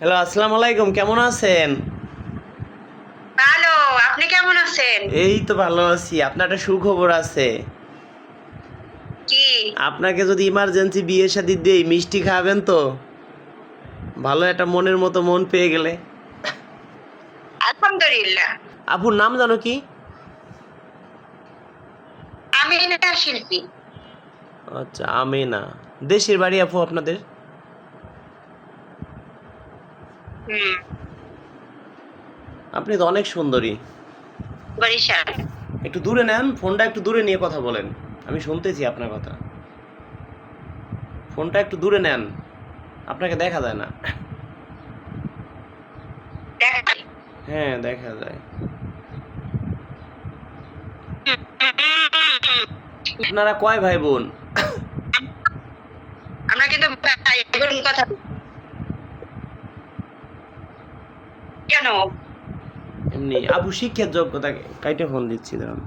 Hello আসসালামু আলাইকুম কেমন আছেন? ভালো আপনি কেমন আছেন? এই তো ভালো আছি আপনার একটা সুখবর আছে। কি? আপনাকে যদি ইমার্জেন্সি বিয়ে শাদি দেই মিষ্টি খাবেন তো? ভালো একটা মনের মতো মন পেয়ে গেলে। আলহামদুলিল্লাহ। আপুর নাম জানো কি? আমি এটা শিল্পী। আচ্ছা আমি না দেশের বাড়ি আপু আপনাদের? আপনি তো অনেক সুন্দরী। বরিশাল। একটু দূরে নেন ফোনটা একটু দূরে নিয়ে কথা বলেন। আমি শুনতেছি আপনার কথা। ফোনটা একটু দূরে নেন আপনাকে দেখা যায় না। হ্যাঁ দেখা যায়। আপনারা কয় ভাই বোন? আমরা কিন্তু ভাই বোন কথা কেন? এমনি আবু শিক্ষার যোগ্যতা কাইটে ফোন দিচ্ছি দাঁড়ান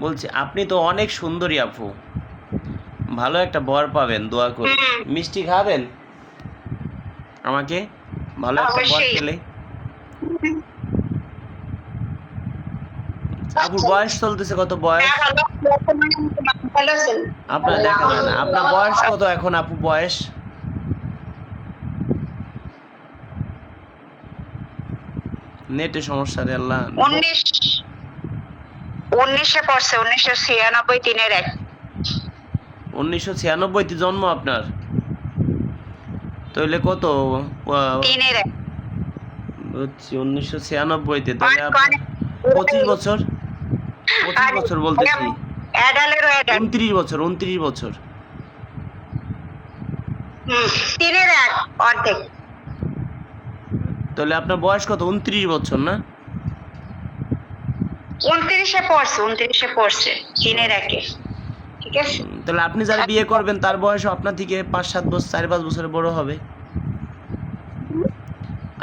বলছি আপনি তো অনেক সুন্দরী আপু। ভালো একটা বর পাবেন দোয়া করে মিষ্টি খাবেন? আমাকে? ভালো একটা বর। পেলে আপুর বয়স চলতেছে কত বয়স? হ্যাঁ, আপনার দেখা যায় না। আপনার বয়স কত এখন আপু বয়স? নেটে সমস্যা রে আল্লাহ। উনিশ উনিশে পড়ছে উনিশশো ছিয়ানব্বই তিনের এক। উনিশশো ছিয়ানব্বইতে জন্ম আপনার? তাহলে কত? তিনের এক। হচ্ছে উনিশশো ছিয়ানব্বইতে তাহলে অনেক। পঁচিশ বছর? পঁচিশ আরে, বছর বলতেছি অ্যাডালেরও অ্যাডাল উনত্রিশ বছর উনত্রিশ বছর। হুম, তিনের এক অর্ধেক। তাহলে আপনার বয়স কত? উনত্রিশ বছর না? উনত্রিশে পড়ছে উনত্রিশে পড়ছে তিনের একে ঠিক আছে? তাহলে আপনি যারা বিয়ে করবেন তার বয়স আপনার থেকে পাঁচ সাত বছর চার পাঁচ বছর বড় হবে।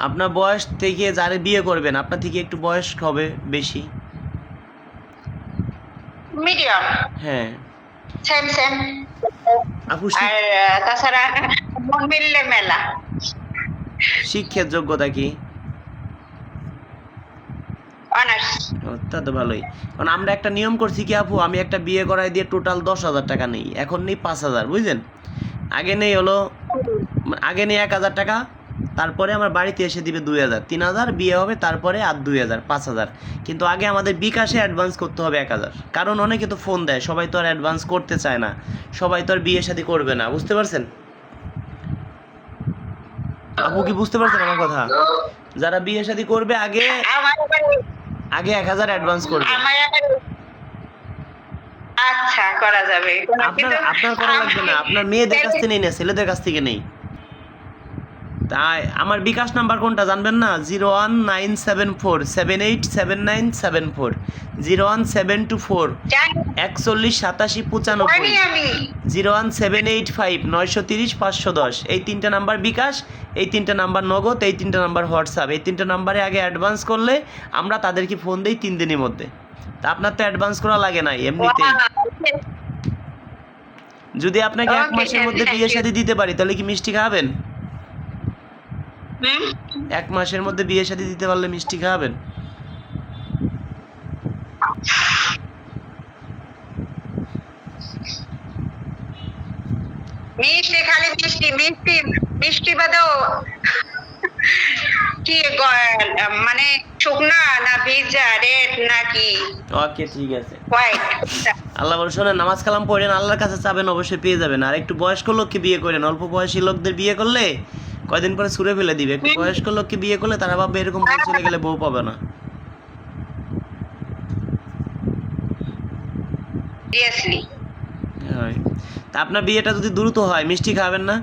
আপনার বয়স থেকে যারা বিয়ে করবেন আপনার থেকে একটু বয়স হবে বেশি। মিডিয়াম। হ্যাঁ। সেম সেম আপু আর তাছাড়া মন মিললে মেলা। শিক্ষার যোগ্যতা কি? অনার্স। তা তো ভালোই। কারণ আমরা একটা নিয়ম করছি কি আপু আমি একটা বিয়ে করাই দিয়ে টোটাল দশ হাজার টাকা নেই। এখন নেই পাঁচ হাজার বুঝলেন? আগে নেই হলো আগে নেই এক হাজার টাকা তারপরে আমার বাড়িতে এসে দিবে দুই হাজার। তিন হাজার বিয়ে হবে তারপরে আর দুই হাজার পাঁচ হাজার। কিন্তু আগে আমাদের বিকাশে অ্যাডভান্স করতে হবে এক হাজার। কারণ অনেকে তো ফোন দেয় সবাই তো আর অ্যাডভান্স করতে চায় না। সবাই তো আর বিয়ে শাদী করবে না বুঝতে পারছেন? আপু কি বুঝতে পারছেন আমার কথা? যারা বিয়ে শাদী করবে আগে আগে এক হাজার অ্যাডভান্স করবে। আচ্ছা করা যাবে। আপনার আপনার করা লাগবে না। আপনার মেয়েদের কাছ থেকে নেই না ছেলেদের কাছ থেকে নেই। তাই আমার বিকাশ নাম্বার কোনটা জানবেন না? Zero one nine seven four seven eight seven nine seven four zero one seven two four একচল্লিশ সাতাশি পঁচানব্বই zero one seven eight five নয়শো তিরিশ পাঁচশো দশ। এই তিনটা নাম্বার বিকাশ এই তিনটা নাম্বার নগদ এই তিনটা নাম্বার হোয়াটসঅ্যাপ। এই তিনটা নাম্বারে আগে অ্যাডভান্স করলে আমরা তাদেরকে ফোন দিই তিন দিনের মধ্যে। তা আপনার তো অ্যাডভান্স করা লাগে না এমনিতেই। যদি আপনাকে এক মাসের মধ্যে বিয়ে. শাদী দিতে পারি তাহলে কি মিষ্টি খাবেন? এক মাসের মধ্যে বিয়ে শাদী দিতে পারলে মিষ্টি খাবেন মিষ্টি খালি মিষ্টি মিষ্টি মিষ্টি বাদেও কি মানে শুকনা না ভিজা রেড নাকি? ওকে ঠিক আছে। আল্লাহ বলে শোনেন নামাজ কালাম পড়েন আল্লাহর কাছে চাবেন অবশ্যই পেয়ে যাবেন। আর একটু বয়স্ক লোককে বিয়ে করেন। অল্প বয়সী লোকদের বিয়ে করলে কয়দিন পরে ছুঁড়ে ফেলে দিবে। একটু বয়স্ক লোককে বিয়ে করলে তারা ভাববে এরকম বউ চলে গেলে বউ পাবে না। তা আপনার বিয়েটা যদি দ্রুত হয় মিষ্টি খাবেন না?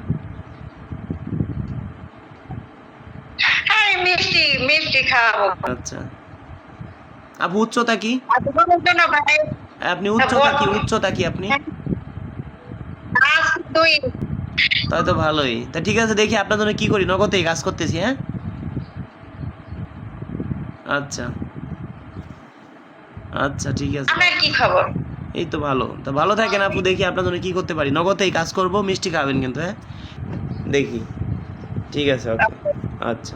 হ্যাঁ মিষ্টি মিষ্টি খাওয়াবো আচ্ছা। আপু উচ্চতা কি? আপনি উচ্চতা কি? উচ্চতা কি আপনি? দুই। তাই তো ভালোই। তা ঠিক আছে দেখি আপনার জন্য কি করি নগদেই কাজ করতেছি হ্যাঁ? আচ্ছা। আচ্ছা ঠিক আছে। আপনার কি খবর? এই তো ভালো। তা ভালো থাকেন আপু দেখি আপনার জন্য কি করতে পারি। নগদেই কাজ করব মিষ্টি খাবেন কিন্তু হ্যাঁ? দেখি। ঠিক আছে ওকে। আচ্ছা।